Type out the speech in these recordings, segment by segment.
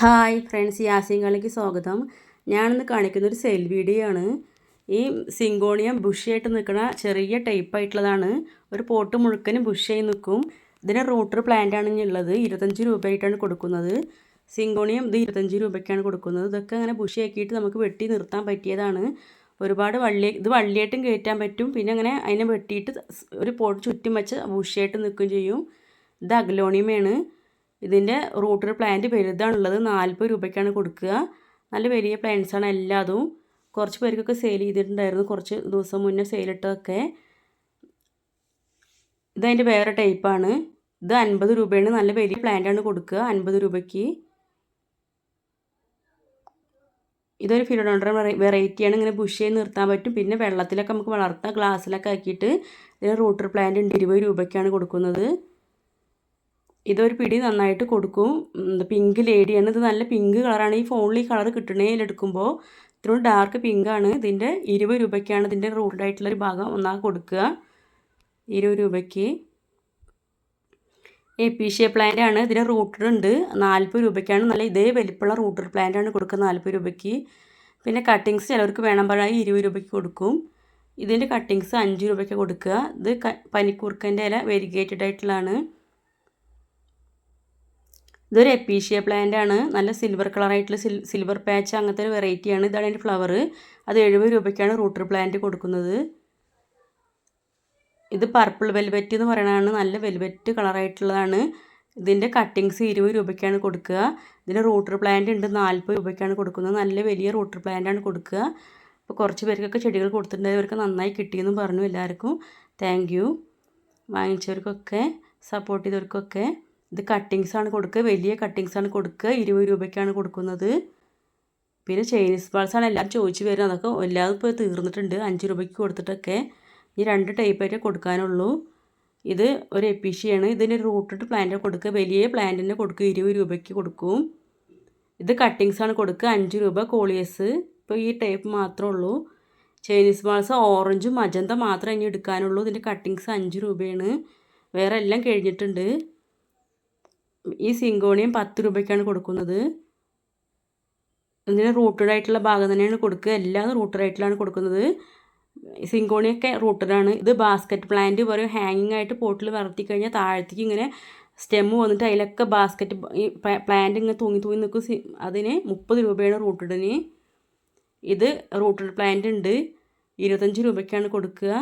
Hi friends Yasin സ്വാഗതം. ഞാനിന്ന് കാണിക്കുന്ന ഒരു സെൽ വീഡിയോ ആണ് ഈ സിങ്കോണിയം ബുഷിയായിട്ട് നിൽക്കുന്ന ചെറിയ ടൈപ്പ് ആയിട്ടുള്ളതാണ്. ഒരു പോട്ട് മുഴുക്കനും ബുഷിയായി നിൽക്കും. ഇതിന് റൂട്ടർ പ്ലാന്റ് ആണ് ഉള്ളത്. ഇരുപത്തഞ്ച് രൂപയായിട്ടാണ് കൊടുക്കുന്നത്. സിങ്കോണിയം ഇത് ഇരുപത്തഞ്ച് രൂപയ്ക്കാണ് കൊടുക്കുന്നത്. ഇതൊക്കെ അങ്ങനെ ബുഷിയാക്കിയിട്ട് നമുക്ക് വെട്ടി നിർത്താൻ പറ്റിയതാണ്. ഒരുപാട് വള്ളി ഇത് വള്ളിയായിട്ടും കയറ്റാൻ പറ്റും. പിന്നെ അങ്ങനെ അതിനെ വെട്ടിയിട്ട് ഒരു പോട്ട് ചുറ്റും വെച്ച് ബുഷിയായിട്ട് നിൽക്കുകയും ചെയ്യും. ഇത് അഗ്ലോണിയമാണ്. ഇതിന്റെ റൂട്ടർ പ്ലാന്റ് വലുതാണുള്ളത് നാൽപ്പത് രൂപയ്ക്കാണ് കൊടുക്കുക. നല്ല വലിയ പ്ലാന്റ്സാണ് എല്ലാതും. കുറച്ച് പേർക്കൊക്കെ സെയിൽ ചെയ്തിട്ടുണ്ടായിരുന്നു. കുറച്ച് ദിവസം മുന്നേ സെയിലിട്ടതൊക്കെ ഇതതിന്റെ വേറെ ടൈപ്പാണ് ഇത് അൻപത് രൂപയാണ്. നല്ല വലിയ പ്ലാന്റാണ് കൊടുക്കുക. അൻപത് രൂപയ്ക്ക്. ഇതൊരു ഫിലോഡോണ്ടർ വെറൈറ്റിയാണ് ഇങ്ങനെ ബുഷ് ചെയ്ത് നിർത്താൻ പറ്റും. പിന്നെ വെള്ളത്തിലൊക്കെ നമുക്ക് വളർത്താം. ഗ്ലാസ്സിലൊക്കെ ആക്കിയിട്ട് ഇതിന് റൂട്ടർ പ്ലാന്റ് ഉണ്ട്. ഇരുപത് രൂപയ്ക്കാണ് കൊടുക്കുന്നത്. ഇതൊരു പിടി നന്നായിട്ട് കൊടുക്കും. പിങ്ക് ലേഡിയാണ് ഇത് നല്ല പിങ്ക് കളറാണ് ഈ ഫോണിൽ ഈ കളർ കിട്ടണേൽ എടുക്കുമ്പോൾ ഇത്രയും ഡാർക്ക് പിങ്കാണ് ഇതിന്റെ ഇരുപത് രൂപയ്ക്കാണ് ഇതിന്റെ റൂൾഡായിട്ടുള്ളൊരു ഭാഗം ഒന്നാ കൊടുക്കുക. ഇരുപത് രൂപയ്ക്ക്. എ പി എപ്പീഷ്യ പ്ലാന്റ് ആണ്. ഇതിന് റൂട്ടർ ഉണ്ട്. നാൽപ്പത് രൂപയ്ക്കാണ്. നല്ല ഇതേ വലിപ്പമുള്ള റൂട്ടർ പ്ലാന്റ് ആണ് കൊടുക്കുക നാൽപ്പത് രൂപയ്ക്ക്. പിന്നെ കട്ടിങ്സ് ചിലവർക്ക് വേണം പറയാൻ ഇരുപത് രൂപയ്ക്ക് കൊടുക്കും. ഇതിന്റെ കട്ടിങ്സ് അഞ്ച് രൂപയ്ക്ക് കൊടുക്കുക. ഇത് പനിക്കൂർക്കന്റെ ഇല വെരിഗേറ്റഡ് ആയിട്ടുള്ളതാണ്. ഇതൊരു എപ്പീഷ്യ പ്ലാന്റ് ആണ്. നല്ല സിൽവർ കളറായിട്ടുള്ള സിൽ സിൽവർ പാച്ച് അങ്ങനത്തെ ഒരു വെറൈറ്റിയാണ് ഇതാണ് അതിന്റെ ഫ്ലവർ അത് എഴുപത് രൂപയ്ക്കാണ് റൂട്ടർ പ്ലാന്റ് കൊടുക്കുന്നത്. ഇത് പർപ്പിൾ വെൽവെറ്റ് എന്ന് പറയുന്നതാണ് നല്ല വെൽവെറ്റ് കളറായിട്ടുള്ളതാണ് ഇതിന്റെ കട്ടിങ്സ് ഇരുപത് രൂപയ്ക്കാണ് കൊടുക്കുക. ഇതിന്റെ റൂട്ടർ പ്ലാന്റ് ഉണ്ട്. നാൽപ്പത് രൂപയ്ക്കാണ് കൊടുക്കുന്നത്. നല്ല വലിയ റൂട്ടർ പ്ലാന്റാണ് കൊടുക്കുക. അപ്പോൾ കുറച്ച് പേർക്കൊക്കെ ചെടികൾ കൊടുത്തിട്ടുണ്ടായവർക്ക് നന്നായി കിട്ടിയെന്ന് പറഞ്ഞു എല്ലാവർക്കും. താങ്ക് യു വാങ്ങിച്ചവർക്കൊക്കെ സപ്പോർട്ട് ചെയ്തവർക്കൊക്കെ. ഇത് കട്ടിങ്സ് ആണ് കൊടുക്കുക. വലിയ കട്ടിങ്സ് ആണ് കൊടുക്കുക. ഇരുപത് രൂപയ്ക്കാണ് കൊടുക്കുന്നത്. പിന്നെ ചൈനീസ് ബാൾസ് ആണ് എല്ലാവരും ചോദിച്ചു വരുന്നത്. അതൊക്കെ എല്ലാതും ഇപ്പോൾ തീർന്നിട്ടുണ്ട്. അഞ്ച് രൂപയ്ക്ക് കൊടുത്തിട്ടൊക്കെ. ഈ രണ്ട് ടൈപ്പായിട്ട് കൊടുക്കാനുള്ളൂ. ഇത് ഒരു എപ്പിഷിയാണ് ഇതിന് റൂട്ടിട്ട് പ്ലാന്റ് കൊടുക്കുക. വലിയ പ്ലാന്റിന് കൊടുക്കുക. ഇരുപത് രൂപയ്ക്ക് കൊടുക്കും. ഇത് കട്ടിങ്സ് ആണ് കൊടുക്കുക. അഞ്ച് രൂപ കോളിയസ് ഇപ്പോൾ ഈ ടൈപ്പ് മാത്രമേ ഉള്ളൂ. ചൈനീസ് ബാൾസ് ഓറഞ്ചും മജന്ത മാത്രമേ ഇനി എടുക്കാനുള്ളൂ. ഇതിന്റെ കട്ടിങ്സ് അഞ്ച് രൂപയാണ്. വേറെ എല്ലാം കഴിഞ്ഞിട്ടുണ്ട്. ഈ സിങ്കോണിയം പത്ത് രൂപയ്ക്കാണ് കൊടുക്കുന്നത്. ഇതിന് റൂട്ടഡ് ആയിട്ടുള്ള ഭാഗം തന്നെയാണ് കൊടുക്കുക. എല്ലാം റൂട്ടഡ് ആയിട്ടാണ് കൊടുക്കുന്നത്. സിങ്കോണിയൊക്കെ റൂട്ടഡാണ് ഇത് ബാസ്ക്കറ്റ് പ്ലാന്റ് പോലെ ഹാങ്ങിങ് ആയിട്ട് പോട്ടിൽ വളർത്തി കഴിഞ്ഞാൽ താഴത്തേക്ക് ഇങ്ങനെ സ്റ്റെമ്മ് വന്നിട്ട് അതിലൊക്കെ ബാസ്ക്കറ്റ് ഈ പ്ലാന്റ് ഇങ്ങനെ തൂങ്ങി തൂങ്ങി നിൽക്കും. അതിന് മുപ്പത് രൂപയാണ് റൂട്ടഡിന് ഇത് റൂട്ടഡ് പ്ലാന്റ് ഉണ്ട്. ഇരുപത്തഞ്ച് രൂപയ്ക്കാണ് കൊടുക്കുക.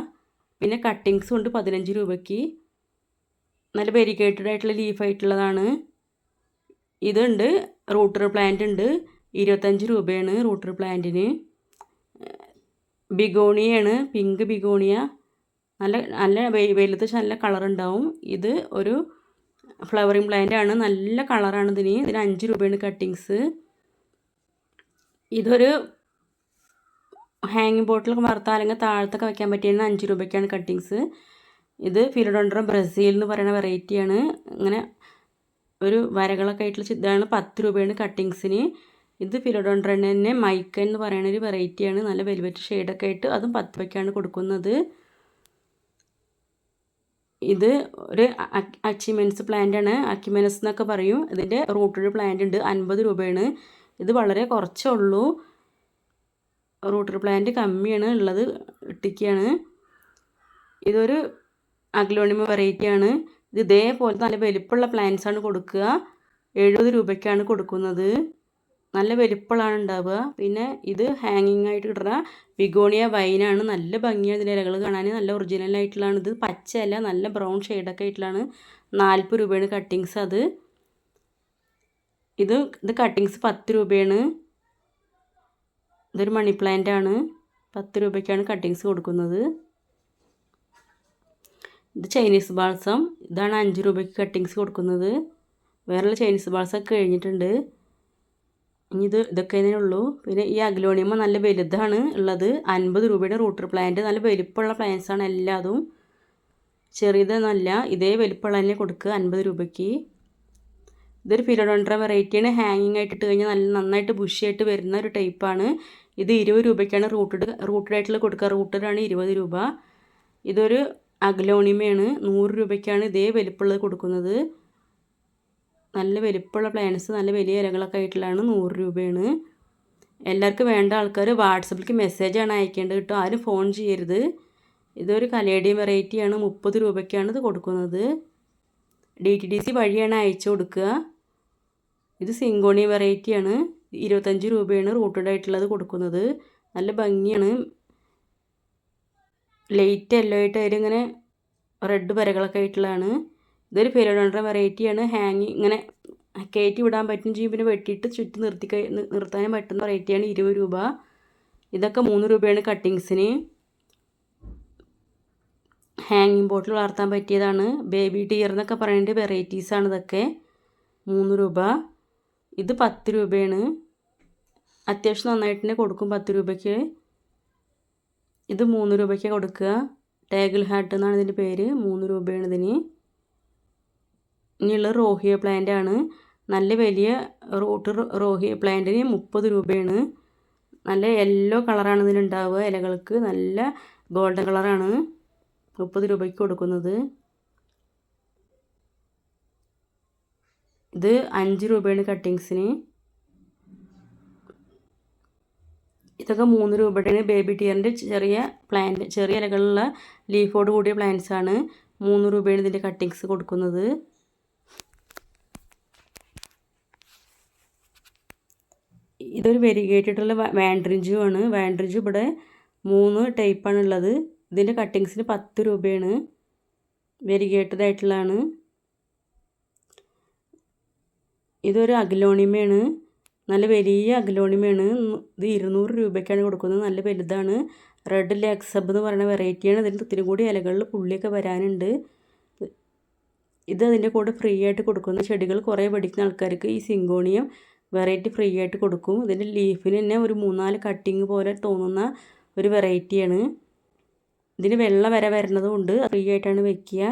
പിന്നെ കട്ടിങ്സും ഉണ്ട് പതിനഞ്ച് രൂപയ്ക്ക്. നല്ല വെരിഗേറ്റഡ് ആയിട്ടുള്ള ലീഫായിട്ടുള്ളതാണ് ഇതുണ്ട് റൂട്ടർ പ്ലാന്റ് ഉണ്ട്. ഇരുപത്തഞ്ച് രൂപയാണ് റൂട്ടർ പ്ലാന്റിന് ബിഗോണിയാണ് പിങ്ക് ബിഗോണിയ. നല്ല നല്ല വലുത് നല്ല കളറുണ്ടാവും ഇത് ഒരു ഫ്ലവറിങ് പ്ലാന്റ് ആണ്. നല്ല കളറാണ് ഇതിന്. ഇതിന് അഞ്ച് രൂപയാണ് കട്ടിങ്സ് ഇതൊരു ഹാങ്ങിങ് ബോട്ടിലൊക്കെ വറുത്താലെങ്കിൽ താഴത്തൊക്കെ വയ്ക്കാൻ പറ്റിയാണ് അഞ്ച് രൂപയ്ക്കാണ് കട്ടിങ്സ് ഇത് ഫിലോഡോണ്ടറം ബ്രസീൽ എന്ന് പറയുന്ന വെറൈറ്റിയാണ്. ഇങ്ങനെ ഒരു വരകളൊക്കെ ആയിട്ടുള്ള ഇതാണ് പത്ത് രൂപയാണ് കട്ടിങ്സിന്. ഇത് ഫിലോഡോണ്ടറൻ തന്നെ മൈക്കൻ എന്ന് പറയുന്ന ഒരു വെറൈറ്റിയാണ്. നല്ല വെൽവെറ്റ് ഷെയ്ഡൊക്കെ ആയിട്ട് അതും പത്ത് രൂപയ്ക്കാണ് കൊടുക്കുന്നത്. ഇത് ഒരു അച്ചിമെൻസ് പ്ലാന്റ് ആണ് അക്കിമെനസ് എന്നൊക്കെ പറയും. ഇതിന്റെ റൂട്ടഡ് പ്ലാന്റ് ഉണ്ട്. അൻപത് രൂപയാണ് ഇത് വളരെ കുറച്ചേ ഉള്ളൂ. റൂട്ടർ പ്ലാന്റ് കമ്മിയാണ്. ഉള്ളത് ഇട്ടിക്കാണ്. ഇതൊരു അഗ്ലോണിമ വെറൈറ്റിയാണ്. ഇത് ഇതേപോലെ നല്ല വലിപ്പമുള്ള പ്ലാന്റ്സ് ആണ് കൊടുക്കുക. എഴുപത് രൂപയ്ക്കാണ് കൊടുക്കുന്നത്. നല്ല വലിപ്പമുള്ളതാണ് ഉണ്ടാവുക. പിന്നെ ഇത് ഹാങ്ങിങ് ആയിട്ട് കിട്ടുന്ന ബിഗോണിയ വൈനാണ് നല്ല ഭംഗിയാണ് ഇതിന്റെ ഇലകൾ കാണാൻ നല്ല ഒറിജിനൽ ആയിട്ടുള്ളതാണ് ഇത്. പച്ചയല്ല നല്ല ബ്രൗൺ ഷെയ്ഡൊക്കെ ആയിട്ടുള്ളതാണ്. നാൽപ്പത് രൂപയാണ് കട്ടിങ്സ് അത്. ഇത് ഇത് കട്ടിങ്സ് പത്ത് രൂപയാണ്. ഇതൊരു മണി പ്ലാന്റ് ആണ്. പത്ത് രൂപയ്ക്കാണ് കട്ടിങ്സ് കൊടുക്കുന്നത്. ഇത് ചൈനീസ് ബാൾസം ഇതാണ് അഞ്ച് രൂപയ്ക്ക് കട്ടിങ്സ് കൊടുക്കുന്നത്. വേറെയുള്ള ചൈനീസ് ബാൾസൊക്കെ കഴിഞ്ഞിട്ടുണ്ട്. ഇനി ഇത് ഇതൊക്കെ ഉള്ളൂ. പിന്നെ ഈ അഗ്ലോണിയമ നല്ല വലുതാണ് ഉള്ളത്. അൻപത് രൂപയുടെ റൂട്ടർ പ്ലാന്റ് നല്ല വലിപ്പമുള്ള പ്ലാന്റ്സ് ആണ് എല്ലാതും. ചെറിയതെന്നല്ല ഇതേ വലിപ്പമുള്ള തന്നെ കൊടുക്കുക അൻപത് രൂപയ്ക്ക്. ഇതൊരു ഫിലോഡോൺട്ര വെറൈറ്റിയാണ് ഹാങ്ങിങ് ആയിട്ട് ഇട്ട് കഴിഞ്ഞാൽ നല്ല നന്നായിട്ട് ബുഷിയായിട്ട് വരുന്ന ഒരു ടൈപ്പാണ് ഇത് ഇരുപത് രൂപയ്ക്കാണ് റൂട്ടഡ് റൂട്ടഡ് ആയിട്ടുള്ള കൊടുക്കുക. റൂട്ടഡാണ് ഇരുപത് രൂപ. ഇതൊരു അഗ്ലോണിമയാണ് നൂറ് രൂപയ്ക്കാണ് ഇതേ വലിപ്പമുള്ളത് കൊടുക്കുന്നത്. നല്ല വലിപ്പമുള്ള പ്ലാന്റ്സ് നല്ല വലിയ ഇലകളൊക്കെ ആയിട്ടുള്ളതാണ് നൂറ് രൂപയാണ്. എല്ലാവർക്കും വേണ്ട ആൾക്കാർ വാട്സപ്പിലേക്ക് മെസ്സേജാണ് അയക്കേണ്ടത് കേട്ടോ. ആരും ഫോൺ ചെയ്യരുത്. ഇതൊരു കലേഡിയം വെറൈറ്റിയാണ് മുപ്പത് രൂപയ്ക്കാണ് ഇത് കൊടുക്കുന്നത്. ഡി ടി ഡി സി വഴിയാണ് അയച്ചു കൊടുക്കുക. ഇത് സിങ്കോണി വെറൈറ്റിയാണ് ഇരുപത്തഞ്ച് രൂപയാണ് റൂട്ടഡ് ആയിട്ടുള്ളത് കൊടുക്കുന്നത്. നല്ല ഭംഗിയാണ്. ലൈറ്റ് യെല്ലോ ആയിട്ട് അതിലിങ്ങനെ റെഡ് വരകളൊക്കെ ആയിട്ടുള്ളതാണ്. ഇതൊരു ഫിലോഡോണ്ടർ വെറൈറ്റിയാണ് ഹാങ്ങി ഇങ്ങനെ കയറ്റി വിടാൻ പറ്റും ചെയ്യും. പിന്നെ വെട്ടിയിട്ട് ചുറ്റി നിർത്തി നിർത്താനും പറ്റുന്ന വെറൈറ്റിയാണ് ഇരുപത് രൂപ. ഇതൊക്കെ മൂന്ന് രൂപയാണ് കട്ടിങ്സിന് ഹാങ്ങിങ് ബോട്ടിൽ വളർത്താൻ പറ്റിയതാണ്. ബേബി ടിയർ എന്നൊക്കെ പറയേണ്ട വെറൈറ്റീസാണ് ഇതൊക്കെ. മൂന്ന് രൂപ. ഇത് പത്ത് രൂപയാണ്. അത്യാവശ്യം നന്നായിട്ട് തന്നെ കൊടുക്കും പത്ത് രൂപയ്ക്ക്. ഇത് മൂന്ന് രൂപയ്ക്ക് കൊടുക്കുക. ടേഗിൾ ഹാട്ട് എന്നാണ് ഇതിന്റെ പേര്. മൂന്ന് രൂപയാണ് ഇതിന്. ഇനിയുള്ള റോഹിയ പ്ലാന്റ് ആണ്. നല്ല വലിയ റോട്ട് റോഹിയ പ്ലാന്റിന് മുപ്പത് രൂപയാണ്. നല്ല യെല്ലോ കളറാണ് ഇതിനുണ്ടാവുക ഇലകൾക്ക്. നല്ല ഗോൾഡൻ കളറാണ് മുപ്പത് രൂപയ്ക്ക് കൊടുക്കുന്നത്. ഇത് അഞ്ച് രൂപയാണ് കട്ടിങ്സിന് ഇതൊക്കെ മൂന്ന് രൂപയുടെയാണ്. ബേബി ടിയറിന്റെ ചെറിയ പ്ലാന്റ് ചെറിയ ഇലകളുള്ള ലീഫോട് കൂടിയ പ്ലാന്റ്സ് ആണ് മൂന്ന് രൂപയാണ് ഇതിന്റെ കട്ടിങ്സ് കൊടുക്കുന്നത്. ഇതൊരു വെരിഗേറ്റഡുള്ള വാൻഡ്രിഞ്ചു ആണ്. വാൻഡ്രിഞ്ചു ഇവിടെ മൂന്ന് ടൈപ്പാണ് ഉള്ളത്. ഇതിന്റെ കട്ടിങ്സിന് പത്ത് രൂപയാണ്. വെരിഗേറ്റഡ് ആയിട്ടുള്ളതാണ്. ഇതൊരു അഗ്ലോണിമയാണ്. നല്ല വലിയ അഗ്ലോണിമയാണ് ഇത് ഇരുന്നൂറ് രൂപയ്ക്കാണ് കൊടുക്കുന്നത്. നല്ല വലുതാണ്. റെഡ് ലാക് എന്ന് പറയുന്ന വെറൈറ്റിയാണ്. ഇതിന് ഒത്തിരി കൂടി ഇലകളിൽ പുള്ളിയൊക്കെ വരാനുണ്ട്. ഇത് അതിന്റെ കൂടെ ഫ്രീ ആയിട്ട് കൊടുക്കുന്ന ചെടികൾ കുറേ പഠിക്കുന്ന ആൾക്കാർക്ക് ഈ സിങ്കോണിയം വെറൈറ്റി ഫ്രീ ആയിട്ട് കൊടുക്കും. ഇതിന്റെ ലീഫിന് തന്നെ ഒരു മൂന്നാൽ കട്ടിങ് പോലെ തോന്നുന്ന ഒരു വെറൈറ്റിയാണ്. ഇതിന് വെള്ള വര വരുന്നതും ഉണ്ട്. ഫ്രീ ആയിട്ടാണ് വെക്കുക.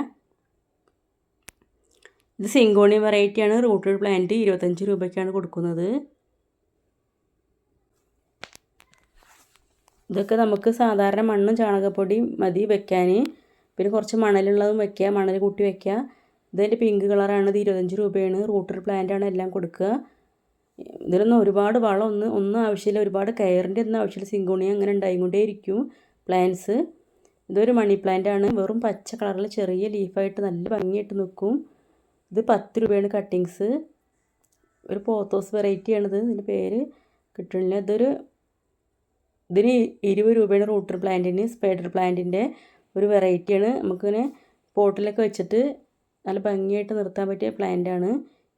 ഇത് സിങ്കോണി വെറൈറ്റിയാണ്. റൂട്ടഡ് പ്ലാന്റ് ഇരുപത്തഞ്ച് രൂപയ്ക്കാണ് കൊടുക്കുന്നത്. ഇതൊക്കെ നമുക്ക് സാധാരണ മണ്ണും ചാണകപ്പൊടിയും മതി വെക്കാൻ. പിന്നെ കുറച്ച് മണലുള്ളതും വെക്കുക മണൽ കൂട്ടി വെക്കുക. ഇതിന്റെ പിങ്ക് കളറാണ് ഇത് ഇരുപത്തഞ്ച് രൂപയാണ്. റൂട്ടർ പ്ലാന്റാണ് എല്ലാം കൊടുക്കുക. ഇതിലൊന്നും ഒരുപാട് വളം ഒന്ന് ഒന്നും ആവശ്യമില്ല. ഒരുപാട് കയറിന്റെ ഒന്നും ആവശ്യമില്ല. സിങ്കോണി അങ്ങനെ ഉണ്ടായിക്കൊണ്ടേ ഇരിക്കും പ്ലാന്റ്സ് ഇതൊരു മണി പ്ലാന്റ് ആണ്. വെറും പച്ച കളറിൽ ചെറിയ ലീഫായിട്ട് നല്ല ഭംഗിയായിട്ട് നിൽക്കും. ഇത് പത്ത് രൂപയാണ് കട്ടിങ്സ് ഒരു പോത്തോസ് വെറൈറ്റിയാണിത് ഇതിന്റെ പേര് കിട്ടണില്ല. ഇതൊരു ഇതിന് ഇരുപത് രൂപയാണ് റൂട്ടർ പ്ലാന്റിന് സ്പൈഡർ പ്ലാന്റിന്റെ ഒരു വെറൈറ്റിയാണ്. നമുക്കിങ്ങനെ പോട്ടിലൊക്കെ വെച്ചിട്ട് നല്ല ഭംഗിയായിട്ട് നിർത്താൻ പറ്റിയ പ്ലാന്റാണ്.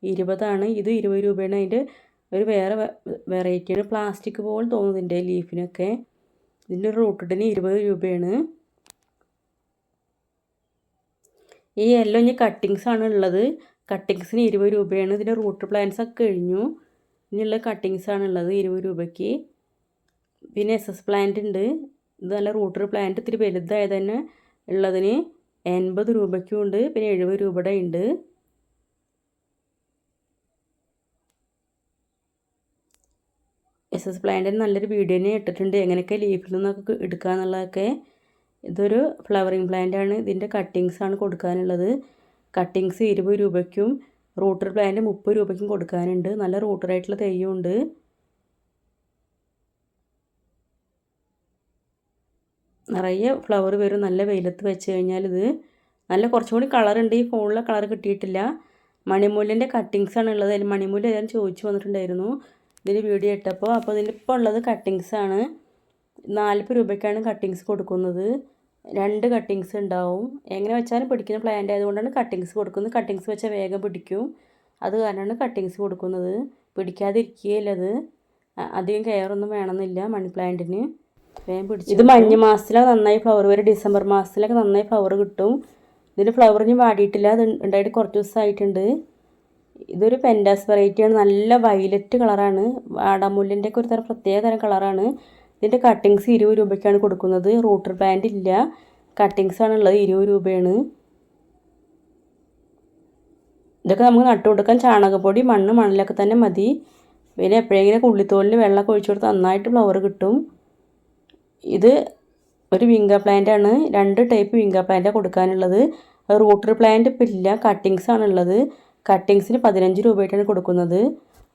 ഇരുപതാണ്. ഇത് ഇരുപത് രൂപയാണ്. അതിന്റെ ഒരു വേറെ വെറൈറ്റിയാണ്. പ്ലാസ്റ്റിക് പോലെ തോന്നുന്നുണ്ട് ലീഫിനൊക്കെ. ഇതിന്റെ ഒരു റൂട്ടിന് ഇരുപത് രൂപയാണ്. ഈ യെല്ലോ ഇനി കട്ടിങ്സ് ആണ് ഉള്ളത്. കട്ടിങ്സിന് ഇരുപത് രൂപയാണ്. ഇതിന്റെ റൂട്ട് പ്ലാന്റ്സ് ഒക്കെ കഴിഞ്ഞു. ഇനിയുള്ള കട്ടിങ്സ് ആണ് ഉള്ളത് ഇരുപത് രൂപയ്ക്ക്. പിന്നെ എസ് എസ് പ്ലാന്റ് ഉണ്ട് ഇത് നല്ല റൂട്ടർ പ്ലാന്റ് ഇത്തിരി വലുതായത് തന്നെ ഉള്ളതിന് എൺപത് രൂപയ്ക്കും ഉണ്ട്. പിന്നെ എഴുപത് രൂപയുടെ ഉണ്ട് എസ് എസ് പ്ലാന്റിന് നല്ലൊരു വീഡിയോ തന്നെ ഇട്ടിട്ടുണ്ട്. എങ്ങനെയൊക്കെ ലീഫിൽ നിന്നൊക്കെ എടുക്കുക എന്നുള്ളതൊക്കെ. ഇതൊരു ഫ്ലവറിങ് പ്ലാന്റ് ആണ്. ഇതിന്റെ കട്ടിങ്സ് ആണ് കൊടുക്കാനുള്ളത്. കട്ടിങ്സ് ഇരുപത് രൂപയ്ക്കും റൂട്ടർ പ്ലാന്റ് മുപ്പത് രൂപയ്ക്കും കൊടുക്കാനുണ്ട്. നല്ല റൂട്ടറായിട്ടുള്ള തെയ്യമുണ്ട് നിറയെ ഫ്ലവർ വരും. നല്ല വെയിലത്ത് വെച്ച് കഴിഞ്ഞാൽ ഇത് നല്ല കുറച്ചും കൂടി കളറുണ്ട് ഈ ഫോണിലെ കളർ കിട്ടിയിട്ടില്ല. മണിമൂലിന്റെ കട്ടിങ്സ് ആണ് ഉള്ളത്. അതിൽ മണിമൂൽ ഞാൻ ചോദിച്ചു വന്നിട്ടുണ്ടായിരുന്നു. ഇതിന് വീഡിയോ ഇട്ടപ്പോൾ. അപ്പോൾ ഇതിലിപ്പോൾ ഉള്ളത് കട്ടിങ്സ് ആണ്. നാൽപ്പത് രൂപയ്ക്കാണ് കട്ടിങ്സ് കൊടുക്കുന്നത്. രണ്ട് കട്ടിങ്സ് ഉണ്ടാവും. എങ്ങനെ വെച്ചാലും പിടിക്കുന്ന പ്ലാന്റ് ആയതുകൊണ്ടാണ് കട്ടിങ്സ് കൊടുക്കുന്നത്. കട്ടിങ്സ് വെച്ചാൽ വേഗം പിടിക്കും. അത് കാരണമാണ് കട്ടിങ്സ് കൊടുക്കുന്നത്. പിടിക്കാതിരിക്കുകയില്ല അത്. അധികം കെയറൊന്നും വേണമെന്നില്ല മണി പ്ലാന്റിന് ഇത് മഞ്ഞ മാസത്തിലാണ് നന്നായി ഫ്ലവർ വരും. ഡിസംബർ മാസത്തിലൊക്കെ നന്നായി ഫ്ലവർ കിട്ടും. ഇതിന് ഫ്ലവർ ഇനി വാടിയിട്ടില്ല. അത് ഉണ്ടായിട്ട് കുറച്ച് ദിവസമായിട്ടുണ്ട് ഇതൊരു പെൻഡാസ് വെറൈറ്റിയാണ് നല്ല വയലറ്റ് കളറാണ് വാടാമുല്ലിന്റെ ഒക്കെ ഒരു തരം പ്രത്യേക തരം കളറാണ് ഇതിന്റെ കട്ടിങ്സ് ഇരുപത് രൂപയ്ക്കാണ് കൊടുക്കുന്നത്. റൂട്ടർ പ്ലാന്റ് ഇല്ല. കട്ടിങ്സ് ആണുള്ളത് ഇരുപത് രൂപയാണ്. ഇതൊക്കെ നമുക്ക് നട്ടു കൊടുക്കാൻ ചാണകപ്പൊടി മണ്ണ് മണലൊക്കെ തന്നെ മതി. പിന്നെ എപ്പോഴെങ്കിലും ഉള്ളിത്തോലിന് വെള്ളമൊക്കെ ഒഴിച്ചു കൊടുത്താൽ നന്നായിട്ട് ഫ്ലവർ കിട്ടും. ഇത് ഒരു വിങ്ക പ്ലാന്റ് ആണ്. രണ്ട് ടൈപ്പ് വിങ്ക പ്ലാന്റ് കൊടുക്കാനുള്ളത്. റൂട്ടർ പ്ലാന്റ് ഇപ്പം ഇല്ല. കട്ടിങ്സ് ആണുള്ളത് കട്ടിങ്സിന് പതിനഞ്ച് രൂപയായിട്ടാണ് കൊടുക്കുന്നത്.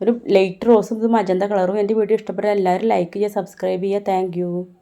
ഒരു ലൈറ്റ് റോസും ഇത് മജന്ത കളറും എന്റെ വീഡിയോ ഇഷ്ടപ്പെട്ടാൽ എല്ലാവരും ലൈക്ക് ചെയ്യുക സബ്സ്ക്രൈബ് ചെയ്യുക. താങ്ക്